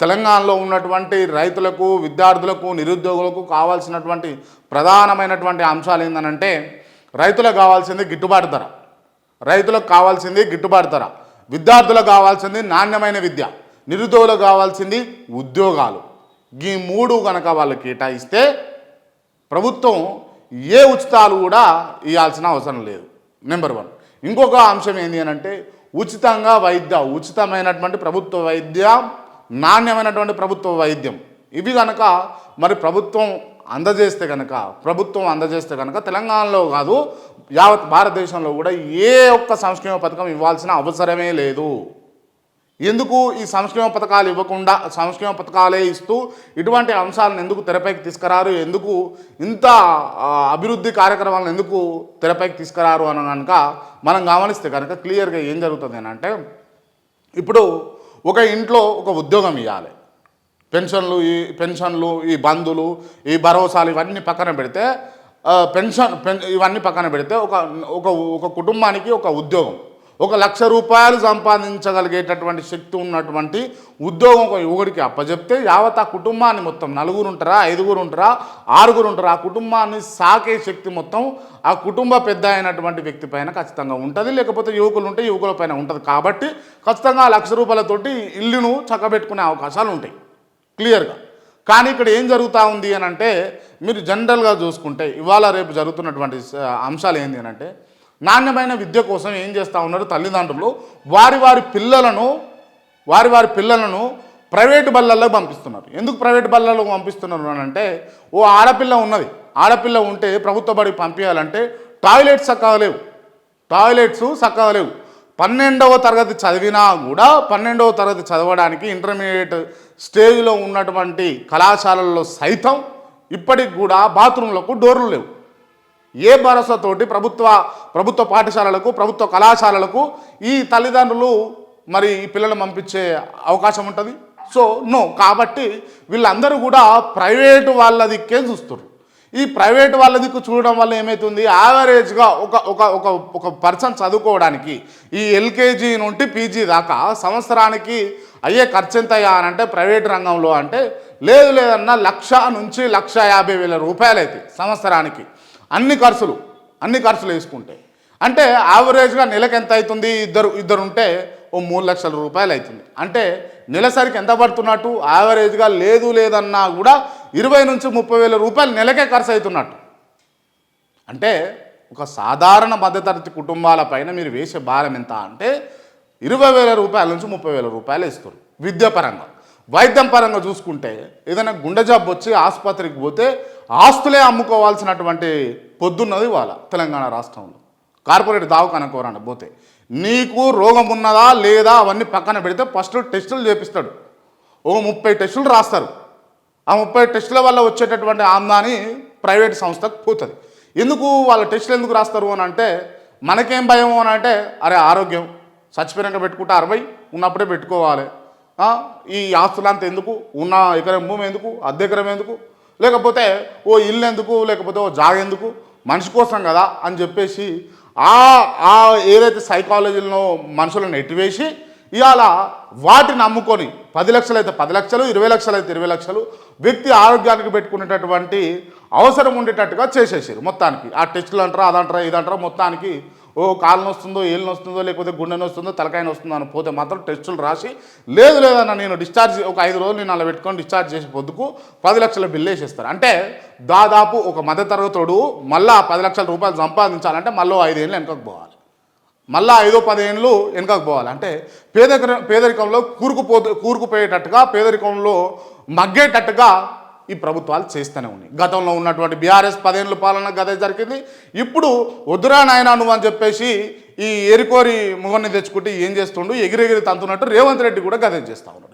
తెలంగాణలో ఉన్నటువంటి రైతులకు విద్యార్థులకు నిరుద్యోగులకు కావాల్సినటువంటి ప్రధానమైనటువంటి అంశాలు ఏంటంటే రైతులకు కావాల్సింది గిట్టుబాటు ధర. రైతులకు కావాల్సింది గిట్టుబాటు ధర. విద్యార్థులకు కావాల్సింది నాణ్యమైన విద్య. నిరుద్యోగులకు కావాల్సింది ఉద్యోగాలు. ఈ మూడు కనుక వాళ్ళు కేటాయిస్తే ప్రభుత్వం ఏ ఉచితాలు కూడా ఇవ్వాల్సిన అవసరం లేదు. Number one. ఇంకొక అంశం ఏంటి అని అంటే ఉచితంగా వైద్య ఉచితమైనటువంటి ప్రభుత్వ వైద్య నాణ్యమైనటువంటి ప్రభుత్వ వైద్యం. ఇవి కనుక మరి ప్రభుత్వం అందజేస్తే కనుక ప్రభుత్వం అందజేస్తే కనుక తెలంగాణలో కాదు యావత్ భారతదేశంలో కూడా ఏ ఒక్క సంక్షేమ పథకం ఇవ్వాల్సిన అవసరమే లేదు. ఎందుకు ఈ సంక్షేమ పథకాలు ఇవ్వకుండా సంక్షేమ పథకాలే ఇస్తూ ఇటువంటి అంశాలను ఎందుకు తెరపైకి తీసుకురారు? ఎందుకు ఇంత అభివృద్ధి కార్యక్రమాలను ఎందుకు తెరపైకి తీసుకురారు? అని కనుక మనం గమనిస్తే కనుక క్లియర్గా ఏం జరుగుతుంది అని అంటే ఇప్పుడు ఒక ఇంట్లో ఒక ఉద్యోగం ఇవ్వాలి పెన్షన్లు ఈ పెన్షన్లు ఈ బంధులు ఈ భరోసాలు ఇవన్నీ పక్కన పెడితే పెన్షన్ పెన్ ఇవన్నీ పక్కన పెడితే ఒక ఒక ఒక కుటుంబానికి ఒక ఉద్యోగం. ఒక లక్ష రూపాయలు సంపాదించగలిగేటటువంటి శక్తి ఉన్నటువంటి ఉద్యోగం ఒక యువకుడికి అప్పజెప్తే యావత్ ఆ కుటుంబాన్ని మొత్తం నలుగురు ఉంటారా ఐదుగురు ఉంటారా ఆరుగురు ఉంటారా ఆ కుటుంబాన్ని సాకే శక్తి మొత్తం ఆ కుటుంబ పెద్ద అయినటువంటి వ్యక్తి పైన ఖచ్చితంగా ఉంటుంది. లేకపోతే యువకులు ఉంటే యువకుల పైన ఉంటుంది. కాబట్టి ఖచ్చితంగా ఆ లక్ష రూపాయలతోటి ఇల్లును చక్కబెట్టుకునే అవకాశాలు ఉంటాయి. క్లియర్గా కానీ ఇక్కడ ఏం జరుగుతూ ఉంది అని అంటే మీరు జనరల్గా చూసుకుంటే ఇవాళ రేపు జరుగుతున్నటువంటి అంశాలు ఏంటి అని అంటే నాణ్యమైన విద్య కోసం ఏం చేస్తూ ఉన్నారు తల్లిదండ్రులు? వారి వారి పిల్లలను వారి వారి పిల్లలను ప్రైవేటు బళ్ళల్లో పంపిస్తున్నారు. ఎందుకు ప్రైవేటు బళ్ళల్లో పంపిస్తున్నారు అని అంటే ఓ ఆడపిల్ల ఉన్నది. ఆడపిల్ల ఉంటే ప్రభుత్వ బడికి పంపించాలంటే టాయిలెట్స్ చక్కగా లేవు. టాయిలెట్స్ చక్కగా లేవు. పన్నెండవ తరగతి చదివినా కూడా పన్నెండవ తరగతి చదవడానికి ఇంటర్మీడియట్ స్టేజ్లో ఉన్నటువంటి కళాశాలల్లో సైతం ఇప్పటికి కూడా బాత్రూంలకు డోర్లు లేవు. ఏ భరోసాతోటి ప్రభుత్వ ప్రభుత్వ పాఠశాలలకు ప్రభుత్వ కళాశాలలకు ఈ తల్లిదండ్రులు మరి ఈ పిల్లలను పంపించే అవకాశం ఉంటుంది? So no. కాబట్టి వీళ్ళందరూ కూడా ప్రైవేటు వాళ్ళ దిక్కే చూస్తారు ఈ ప్రైవేట్ వాళ్ళ దిక్కు చూడడం వల్ల ఏమవుతుంది యావరేజ్గా ఒక ఒక ఒక ఒక పర్సన్ చదువుకోవడానికి ఈ ఎల్కేజీ నుండి పీజీ దాకా సంవత్సరానికి అయ్యే ఖర్చు ఎంత అయ్యా అని అంటే ప్రైవేట్ రంగంలో అంటే లేదు లేదన్నా లక్ష నుంచి లక్ష యాభై వేల రూపాయలు అవుతాయి సంవత్సరానికి. అన్ని ఖర్చులు అన్ని ఖర్చులు వేసుకుంటే. అంటే యావరేజ్గా నెలకు ఎంత అవుతుంది? ఇద్దరు ఇద్దరు ఉంటే ఓ మూడు లక్షల రూపాయలు అవుతుంది. అంటే నెలసరికి ఎంత పడుతున్నట్టు? యావరేజ్గా లేదు లేదన్నా కూడా ఇరవై నుంచి ముప్పై వేల రూపాయలు నెలకే ఖర్చు అవుతున్నట్టు. అంటే ఒక సాధారణ మధ్యతరగతి కుటుంబాల పైన మీరు వేసే భారం ఎంత అంటే ఇరవై వేల రూపాయల నుంచి ముప్పై వేల రూపాయలు ఇస్తారు విద్యాపరంగా వైద్యం పరంగా చూసుకుంటే ఏదైనా గుండె జబ్బు వచ్చి ఆసుపత్రికి పోతే ఆస్తులే అమ్ముకోవాల్సినటువంటి పొద్దున్నది వాళ్ళ తెలంగాణ రాష్ట్రంలో. కార్పొరేట్ దావకాన కోరండి పోతే. నీకు రోగం ఉన్నదా లేదా అవన్నీ పక్కన పెడితే ఫస్ట్ టెస్టులు చేపిస్తాడు. ఓ ముప్పై టెస్టులు రాస్తారు. ఆ ముప్పై టెస్టుల వల్ల వచ్చేటటువంటి ఆమ్దాని ప్రైవేట్ సంస్థకు పోతుంది. ఎందుకు వాళ్ళ టెస్టులు ఎందుకు రాస్తారు అని అంటే మనకేం భయం అని అంటే అరే ఆరోగ్యం. చచ్చిపోయినాక పెట్టుకుంటే అరవై ఉన్నప్పుడే పెట్టుకోవాలి. ఈ ఆస్తులంతా ఎందుకు? ఉన్న ఎకరం భూమి ఎందుకు? అద్దె ఎకరం ఎందుకు? లేకపోతే ఓ ఇల్లు ఎందుకు లేకపోతే ఓ జాగ ఎందుకు? మనిషి కోసం కదా అని చెప్పేసి ఆ ఆ ఏదైతే సైకాలజీలో మనుషులను ఎట్టివేసి ఇవాళ వాటిని నమ్ముకొని పది లక్షలు అయితే పది లక్షలు ఇరవై లక్షలు అయితే ఇరవై లక్షలు వ్యక్తి ఆరోగ్యానికి పెట్టుకునేటటువంటి అవసరం ఉండేటట్టుగా చేసేసారు మొత్తానికి. ఆ టెస్టులు అంటారా అదంటారా ఇదంటారా మొత్తానికి ఓ కాలు వస్తుందో ఏళ్ళు వస్తుందో లేకపోతే గుండె వస్తుందో తలకాయ వస్తుందో అని పోతే మాత్రం టెస్టులు రాసి లేదు లేదన్న నేను డిశ్చార్జ్ ఒక ఐదు రోజులు నేను అలా పెట్టుకొని డిశ్చార్జ్ చేసే పొద్దుకు పది లక్షల బిల్లు వేసేస్తారు. అంటే దాదాపు ఒక మధ్య తరగతోడు మళ్ళా పది లక్షల రూపాయలు సంపాదించాలంటే మళ్ళీ ఐదేళ్ళు వెనకకు పోవాలి. మళ్ళా ఐదో పదిహేనులు వెనకకు పోవాలి. అంటే పేదరిక పేదరికంలో కూరుకుపో కూరుకుపోయేటట్టుగా పేదరికంలో మగ్గేటట్టుగా ఈ ప్రభుత్వాలు చేస్తూనే ఉన్నాయి. గతంలో ఉన్నటువంటి బీఆర్ఎస్ పదేళ్ళు పాలన గదే జరిగింది. ఇప్పుడు వద్దురా నాయనా నువ్వు అని చెప్పేసి ఈ ఏరికోరి ముఖాన్ని తెచ్చుకుంటే ఏం చేస్తుండు? ఎగిరెగిరి తంతున్నట్టు రేవంత్ రెడ్డి కూడా గదే చేస్తూ ఉన్నాడు.